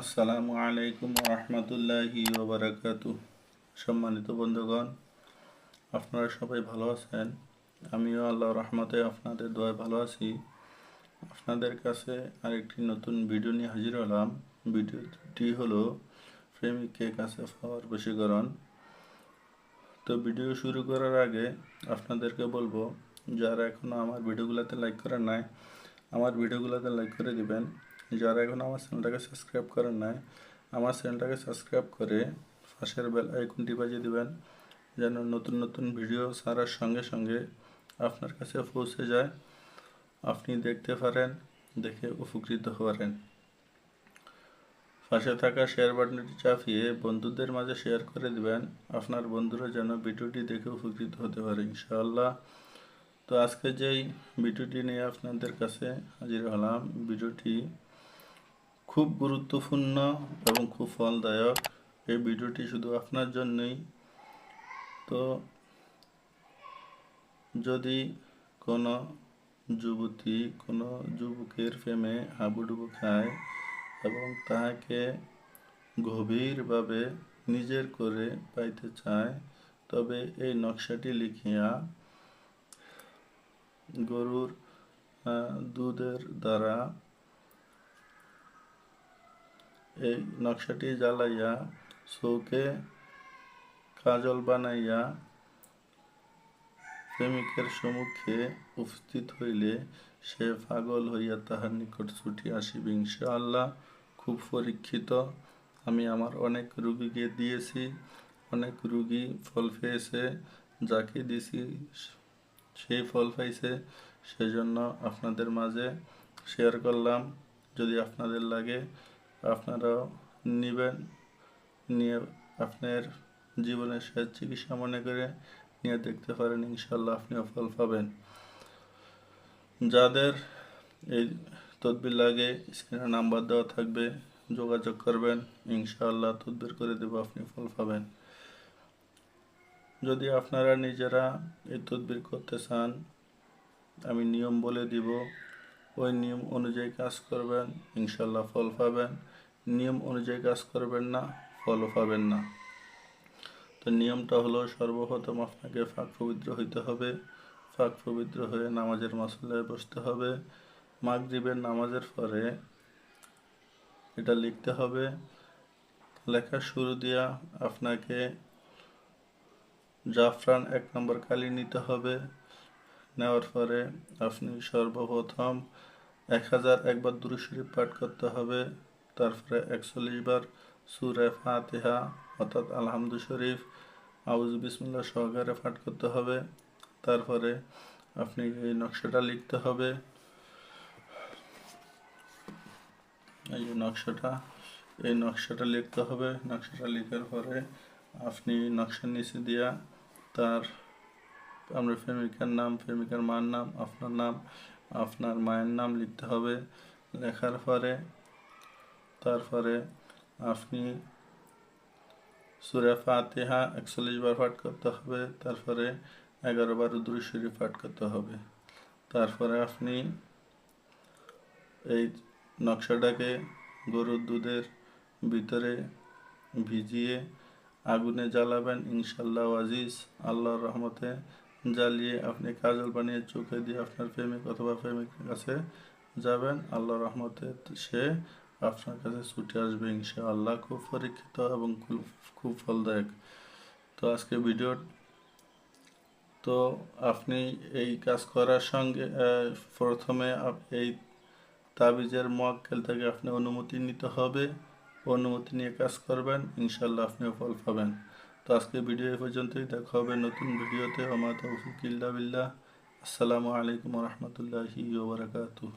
আসসালামু আলাইকুম রহমতুল্লাহি ওবরাকাতু। সম্মানিত বন্ধুগণ, আপনারা সবাই ভালো আছেন? আমিও আল্লাহ রহমতে আপনাদের দোয়ায় ভালো আছি। আপনাদের কাছে আরেকটি নতুন ভিডিও নিয়ে হাজির হলাম। ভিডিওটি হলো প্রেমিককে কাছে পাওয়ার বশীকরণ। তো ভিডিও শুরু করার আগে আপনাদেরকে বলব, যারা এখনও আমার ভিডিওগুলোতে লাইক করেন নাই, আমার ভিডিওগুলোতে লাইক করে দিবেন। যারা এখন আমার চ্যানেলটাকে সাবস্ক্রাইব করেন নাই, আমার চ্যানেলটাকে সাবস্ক্রাইব করে পাশের বেল আইকনটি বাজিয়ে দিবেন, যেন নতুন নতুন ভিডিও সারার সঙ্গে সঙ্গে আপনার কাছে পৌঁছে যায়। আপনি দেখতে পারেন, দেখে উপকৃত পারেন পাশে থাকা শেয়ার বাটনটি চাপিয়ে বন্ধুদের মাঝে শেয়ার করে দিবেন, আপনার বন্ধুরা যেন ভিডিওটি দেখে উপকৃত হতে পারে, ইনশাআল্লাহ। তো আজকে যেই ভিডিওটি নিয়ে আপনাদের কাছে হাজির হলাম ভিডিওটি খুব গুরুত্বপূর্ণ এবং খুব ফলদায়ক এই ভিডিওটি শুধু আপনার জন্যই। তো যদি কোনো যুবতী, কোনো যুবকের প্রেমে হাবুডুবু খায় এবং তাহাকে গভীরভাবে নিজের করে পাইতে চায়, তবে এই নকশাটি লিখিয়া গরুর দুধের দ্বারা এই নকশাটি জ্বালাইয়া চৌকে কাজল বানাইয়া প্রেমিকের সম্মুখে উপস্থিত হইলে সে পাগল হইয়া তাহার নিকট ছুটি আসিবে। ইনশাআল্লাহ খুব পরীক্ষিত। আমি আমার অনেক রুগীকে দিয়েছি, অনেক রুগী ফল পেয়েছে, যাকে দিয়েছি সেই ফল পাইছে, সেজন্য আপনাদের মাঝে শেয়ার করলাম। যদি আপনাদের লাগে আপনারাও নেবেন। নিয়ে আপনার জীবনের শেষ চিকিৎসা মনে করে নিয়ে দেখতে পারেন ইনশাল্লাহ আপনিও ফল পাবেন। যাদের এই তদবির লাগে, স্ক্রিনে নাম্বার দেওয়া থাকবে, যোগাযোগ করবেন, ইনশাআল্লাহ তদবির করে দেবো, আপনি ফল পাবেন। যদি আপনারা নিজেরা এই তদবির করতে চান, আমি নিয়ম বলে দিব, ওই নিয়ম অনুযায়ী কাজ করবেন ইনশাল্লাহ ফল পাবেন। নিয়ম অনুযায়ী কাজ করবেন না, ফলও পাবেন না। তো নিয়মটা হলো সর্বপ্রথম আপনাকে ফাঁক পবিত্র হইতে হবে। ফাঁক পবিত্র হয়ে নামাজের মশলায় বসতে হবে। মাগরিবের নামাজের পরে এটা লিখতে হবে। লেখার শুরু দিয়া আপনাকে জাফরান এক নম্বর কালি নিতে হবে। নেওয়ার পরে আপনি সর্বপ্রথম এক হাজার একবার দুরু শরীফ পাঠ করতে হবে। তারপরে একচল্লিশ বার সুরে ফাতেহা, অর্থাৎ আলহামদু শরীফ আউজ বিসমুল্লাহ সহকারে পাঠ করতে হবে। তারপরে আপনি এই নকশাটা লিখতে হবে। এই যে নকশাটা, এই নকশাটা লিখতে হবে। নকশাটা লেখার পরে আপনি নকশার নিচে দিয়া তার আপনার প্রেমিকার নাম, প্রেমিকার মার নাম, আপনার নাম, আপনার মায়ের নাম লিখতে হবে। লেখার পরে তারপরে আপনি সুরে ফাতেহা একচল্লিশ বার পাঠ করতে হবে, তারপরে এগারো বার শরীফ পাঠ করতে হবে। তারপরে আপনি এই নকশাটাকে গরুর দুধের ভিতরে ভিজিয়ে আগুনে জ্বালাবেন। ইনশাল্লাহ আজিজ, আল্লাহর রহমতে জ্বালিয়ে আপনি কাজল বানিয়ে চোখে দিয়ে আপনার প্রেমিক অথবা প্রেমিকের কাছে যাবেন। আল্লাহ রহমতে সে আপনার কাছে ছুটে আসবে ইনশাআল্লাহ। খুব পরীক্ষিত এবং খুব ফলদায়ক। তো আজকে ভিডিও তো আপনি এই কাজ করার সঙ্গে প্রথমে এই তাবিজের মোয়াক্কেল থেকে আপনি অনুমতি নিতে হবে। অনুমতি নিয়ে কাজ করবেন ইনশাল্লাহ আপনিও ফল পাবেন। তো আজকে ভিডিও এ পর্যন্তই। দেখা হবে নতুন ভিডিওতে আমার তৌফিক ইল্লা বিল্লাহ। আসসালামু আলাইকুম রহমতুল্লাহি ওবরাকাতুহ